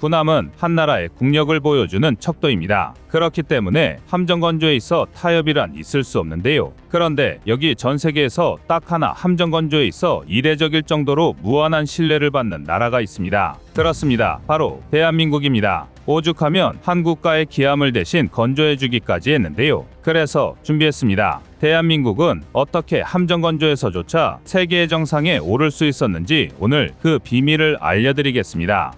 군함은 한나라의 국력을 보여주는 척도입니다. 그렇기 때문에 함정 건조에 있어 타협이란 있을 수 없는데요. 그런데 여기 전 세계에서 딱 하나 함정 건조에 있어 이례적일 정도로 무한한 신뢰를 받는 나라가 있습니다. 그렇습니다. 바로 대한민국입니다. 오죽하면 한국과의 기함을 대신 건조해주기까지 했는데요. 그래서 준비했습니다. 대한민국은 어떻게 함정 건조에서조차 세계의 정상에 오를 수 있었는지 오늘 그 비밀을 알려드리겠습니다.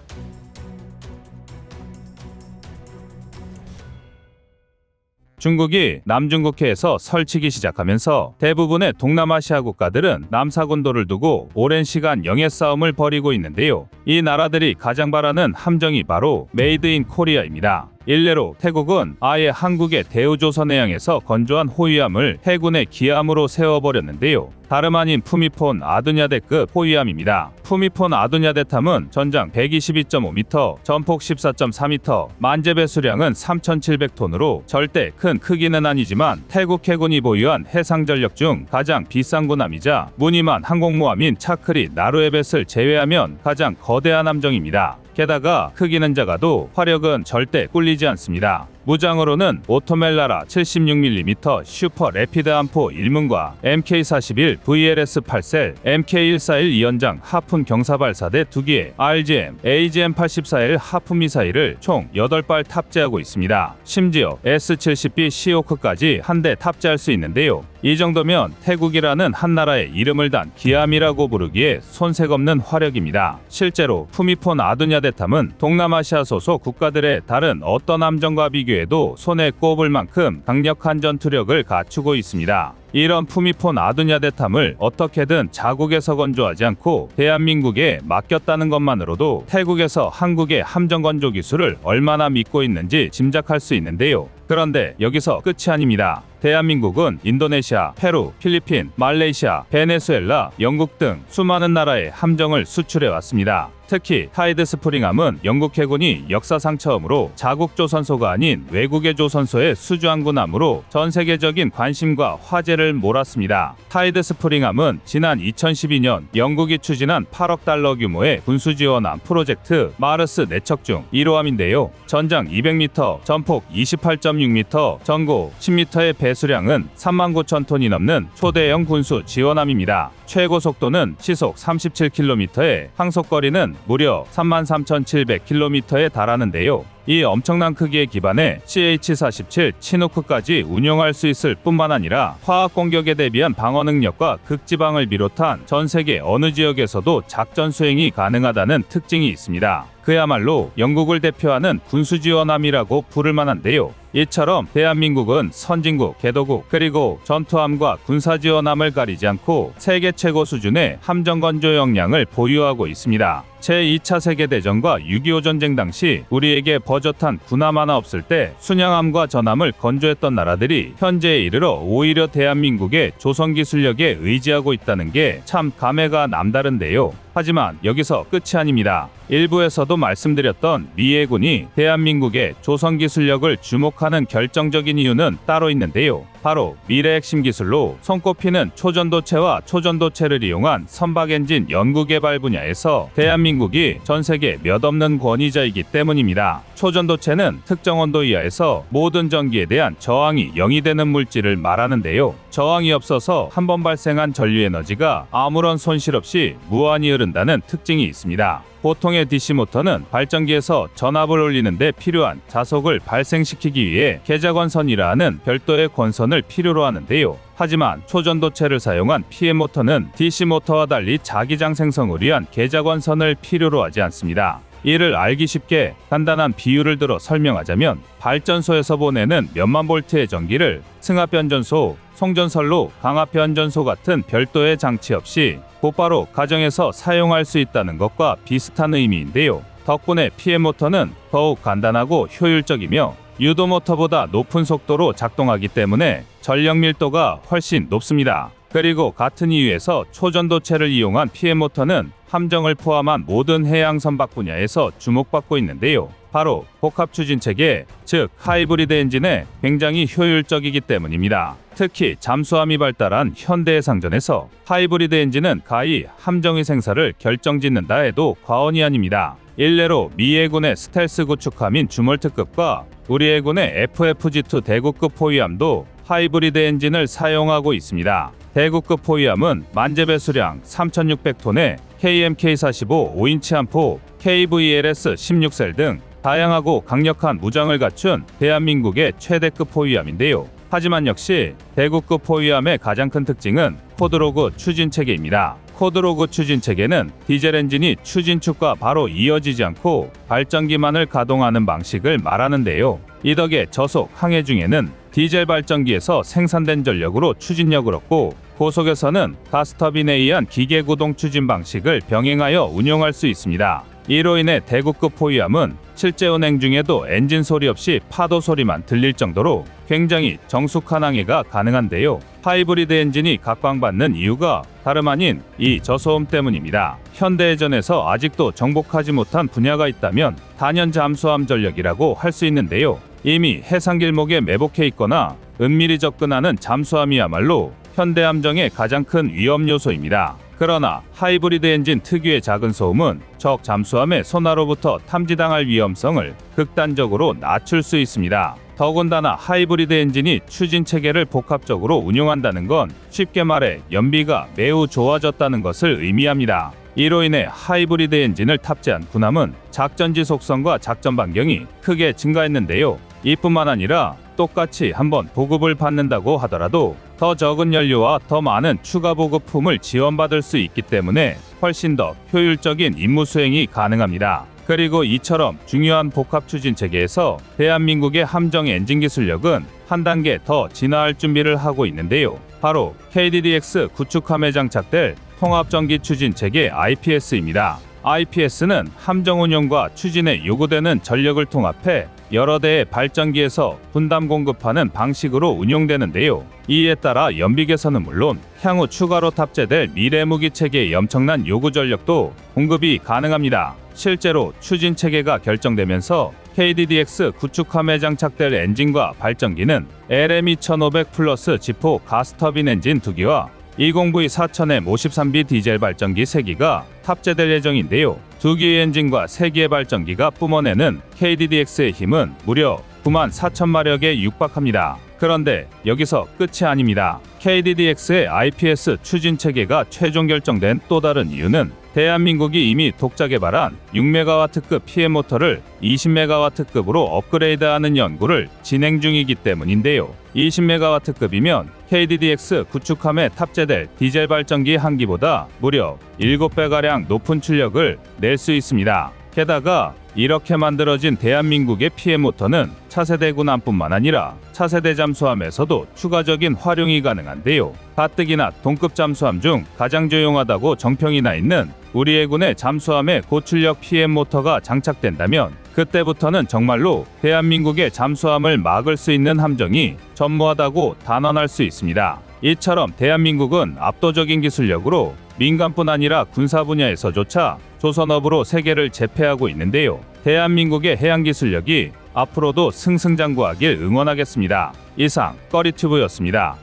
중국이 남중국해에서 설치기 시작하면서 대부분의 동남아시아 국가들은 남사군도를 두고 오랜 시간 영해 싸움을 벌이고 있는데요. 이 나라들이 가장 바라는 함정이 바로 메이드 인 코리아입니다. 일례로 태국은 아예 한국의 대우조선해양에서 건조한 호위함을 해군의 기함으로 세워버렸는데요. 다름 아닌 푸미폰 아두냐대급 호위함입니다. 푸미폰 아두냐대탐은 전장 122.5m, 전폭 14.4m, 만재 배 수량은 3,700톤으로 절대 큰 크기는 아니지만 태국 해군이 보유한 해상 전력 중 가장 비싼 군함이자 무늬만 항공모함인 차크리 나루에벳을 제외하면 가장 거대한 함정입니다. 게다가 크기는 작아도 화력은 절대 꿀리지 않습니다. 무장으로는 오토멜라라 76mm 슈퍼 레피드 암포 1문과 MK41 VLS 8셀, MK141 2연장 하푼 경사발사대 2기에 RGM, AGM 84L 하푼 미사일을 총 8발 탑재하고 있습니다. 심지어 S70B 시오크까지 한 대 탑재할 수 있는데요. 이 정도면 태국이라는 한 나라의 이름을 단 기함이라고 부르기에 손색 없는 화력입니다. 실제로 푸미폰 아두냐 대탐은 동남아시아 소속 국가들의 다른 어떤 함정과 비교 해도 손에 꼽을 만큼 강력한 전투력을 갖추고 있습니다. 이런 푸미폰 아두냐 대탐을 어떻게든 자국에서 건조하지 않고 대한민국에 맡겼다는 것만으로도 태국에서 한국의 함정 건조 기술을 얼마나 믿고 있는지 짐작할 수 있는데요. 그런데 여기서 끝이 아닙니다. 대한민국은 인도네시아, 페루, 필리핀, 말레이시아, 베네수엘라, 영국 등 수많은 나라에 함정을 수출해 왔습니다. 특히 타이드 스프링함은 영국 해군이 역사상 처음으로 자국 조선소가 아닌 외국의 조선소에 수주한 군함으로 전 세계적인 관심과 화제를 몰았습니다. 타이드 스프링함은 지난 2012년 영국이 추진한 8억 달러 규모의 군수 지원함 프로젝트 마르스 내척 중 1호함인데요. 전장 200m, 전폭 28.6m, 전고 10m의 배수량은 3만 9천 톤이 넘는 초대형 군수 지원함입니다. 최고 속도는 시속 37km에 항속거리는 무려 33,700km에 달하는데요. 이 엄청난 크기의 기반에 CH-47 치노크까지 운용할 수 있을 뿐만 아니라 화학 공격에 대비한 방어 능력과 극지방을 비롯한 전 세계 어느 지역에서도 작전 수행이 가능하다는 특징이 있습니다. 그야말로 영국을 대표하는 군수 지원함이라고 부를 만한데요. 이처럼 대한민국은 선진국, 개도국, 그리고 전투함과 군사지원함을 가리지 않고 세계 최고 수준의 함정 건조 역량을 보유하고 있습니다. 제2차 세계대전과 6.25 전쟁 당시 우리에게 버젓한 군함 하나 없을 때 순양함과 전함을 건조했던 나라들이 현재에 이르러 오히려 대한민국의 조선 기술력에 의지하고 있다는 게 참 감회가 남다른데요. 하지만 여기서 끝이 아닙니다. 일부에서도 말씀드렸던 미 해군이 대한민국의 조선 기술력을 주목하 는 결정적인 이유는 따로 있는데요. 바로 미래 핵심 기술로 손꼽히는 초전도체와 초전도체를 이용한 선박 엔진 연구개발 분야에서 대한민국이 전 세계 몇 없는 권위자이기 때문입니다. 초전도체는 특정 온도 이하에서 모든 전기에 대한 저항이 0이 되는 물질을 말하는데요. 저항이 없어서 한 번 발생한 전류 에너지가 아무런 손실 없이 무한히 흐른다는 특징이 있습니다. 보통의 DC 모터는 발전기에서 전압을 올리는데 필요한 자속을 발생시키기 위해 계자관선이라 하는 별도의 권선을 필요로 하는데요. 하지만 초전도체를 사용한 PM 모터는 DC 모터와 달리 자기장 생성을 위한 계자관선을 필요로 하지 않습니다. 이를 알기 쉽게 간단한 비유를 들어 설명하자면 발전소에서 보내는 몇만 볼트의 전기를 승합 변전소, 송전선로, 강압 변전소 같은 별도의 장치 없이 곧바로 가정에서 사용할 수 있다는 것과 비슷한 의미인데요. 덕분에 PM 모터는 더욱 간단하고 효율적이며 유도 모터보다 높은 속도로 작동하기 때문에 전력 밀도가 훨씬 높습니다. 그리고 같은 이유에서 초전도체를 이용한 PM 모터는 함정을 포함한 모든 해양 선박 분야에서 주목받고 있는데요. 바로 복합 추진 체계, 즉 하이브리드 엔진에 굉장히 효율적이기 때문입니다. 특히 잠수함이 발달한 현대의 상전에서 하이브리드 엔진은 가히 함정의 생사를 결정짓는다 해도 과언이 아닙니다. 일례로 미 해군의 스텔스 구축함인 주멀트급과 우리 해군의 FFG2 대구급 포위함도 하이브리드 엔진을 사용하고 있습니다. 대구급 포위함은 만재배 수량 3,600톤의 KMK-45 5인치 함포, KVLS 16셀 등 다양하고 강력한 무장을 갖춘 대한민국의 최대급 포위함인데요. 하지만 역시 대구급 포위함의 가장 큰 특징은 코드로그 추진 체계입니다. 코드로그 추진 체계는 디젤 엔진이 추진축과 바로 이어지지 않고 발전기만을 가동하는 방식을 말하는데요. 이 덕에 저속 항해 중에는 디젤 발전기에서 생산된 전력으로 추진력을 얻고 고속에서는 가스터빈에 의한 기계 구동 추진 방식을 병행하여 운용할 수 있습니다. 이로 인해 대구급 포위함은 실제 운행 중에도 엔진 소리 없이 파도 소리만 들릴 정도로 굉장히 정숙한 항해가 가능한데요. 하이브리드 엔진이 각광받는 이유가 다름 아닌 이 저소음 때문입니다. 현대해전에서 아직도 정복하지 못한 분야가 있다면 단연 잠수함 전력이라고 할 수 있는데요. 이미 해상 길목에 매복해 있거나 은밀히 접근하는 잠수함이야말로 현대 함정의 가장 큰 위험 요소입니다. 그러나 하이브리드 엔진 특유의 작은 소음은 적 잠수함의 소나로부터 탐지당할 위험성을 극단적으로 낮출 수 있습니다. 더군다나 하이브리드 엔진이 추진 체계를 복합적으로 운용한다는 건 쉽게 말해 연비가 매우 좋아졌다는 것을 의미합니다. 이로 인해 하이브리드 엔진을 탑재한 군함은 작전 지 속성과 작전 반경이 크게 증가했는데요. 이뿐만 아니라 똑같이 한번 보급을 받는다고 하더라도 더 적은 연료와 더 많은 추가 보급품을 지원받을 수 있기 때문에 훨씬 더 효율적인 임무 수행이 가능합니다. 그리고 이처럼 중요한 복합 추진 체계에서 대한민국의 함정 엔진 기술력은 한 단계 더 진화할 준비를 하고 있는데요. 바로 KDDX 구축함에 장착될 통합전기 추진 체계 IPS입니다. IPS는 함정 운용과 추진에 요구되는 전력을 통합해 여러 대의 발전기에서 분담 공급하는 방식으로 운용되는데요. 이에 따라 연비 개선은 물론 향후 추가로 탑재될 미래 무기 체계의 엄청난 요구 전력도 공급이 가능합니다. 실제로 추진 체계가 결정되면서 KDDX 구축함에 장착될 엔진과 발전기는 LME 1500 플러스 지포 가스터빈 엔진 2기와 20V 4000M 53B 디젤 발전기 3기가 탑재될 예정인데요. 두 개의 엔진과 세 개의 발전기가 뿜어내는 KDDX의 힘은 무려 9만 4천 마력에 육박합니다. 그런데 여기서 끝이 아닙니다. KDDX의 IPS 추진 체계가 최종 결정된 또 다른 이유는 대한민국이 이미 독자 개발한 6메가와트급 PM 모터를 20메가와트급으로 업그레이드하는 연구를 진행 중이기 때문인데요. 20메가와트급이면 KDDX 구축함에 탑재될 디젤 발전기 한 기보다 무려 7배가량 높은 출력을 낼 수 있습니다. 게다가 이렇게 만들어진 대한민국의 PM 모터는 차세대 군함뿐만 아니라 차세대 잠수함에서도 추가적인 활용이 가능한데요. 가뜩이나 동급 잠수함 중 가장 조용하다고 정평이 나 있는 우리 해 군의 잠수함에 고출력 PM 모터가 장착된다면 그때부터는 정말로 대한민국의 잠수함을 막을 수 있는 함정이 전무하다고 단언할 수 있습니다. 이처럼 대한민국은 압도적인 기술력으로 민간뿐 아니라 군사 분야에서조차 조선업으로 세계를 제패하고 있는데요. 대한민국의 해양 기술력이 앞으로도 승승장구하길 응원하겠습니다. 이상 꺼리튜브였습니다.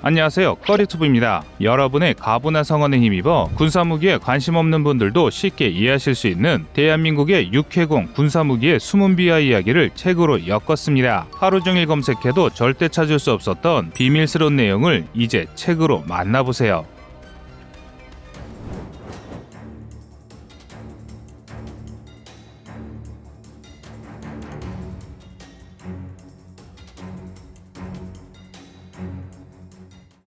안녕하세요. 꺼리튜브입니다. 여러분의 가부나 성원에 힘입어 군사무기에 관심 없는 분들도 쉽게 이해하실 수 있는 대한민국의 육해공 군사무기의 숨은 비하 이야기를 책으로 엮었습니다. 하루 종일 검색해도 절대 찾을 수 없었던 비밀스러운 내용을 이제 책으로 만나보세요.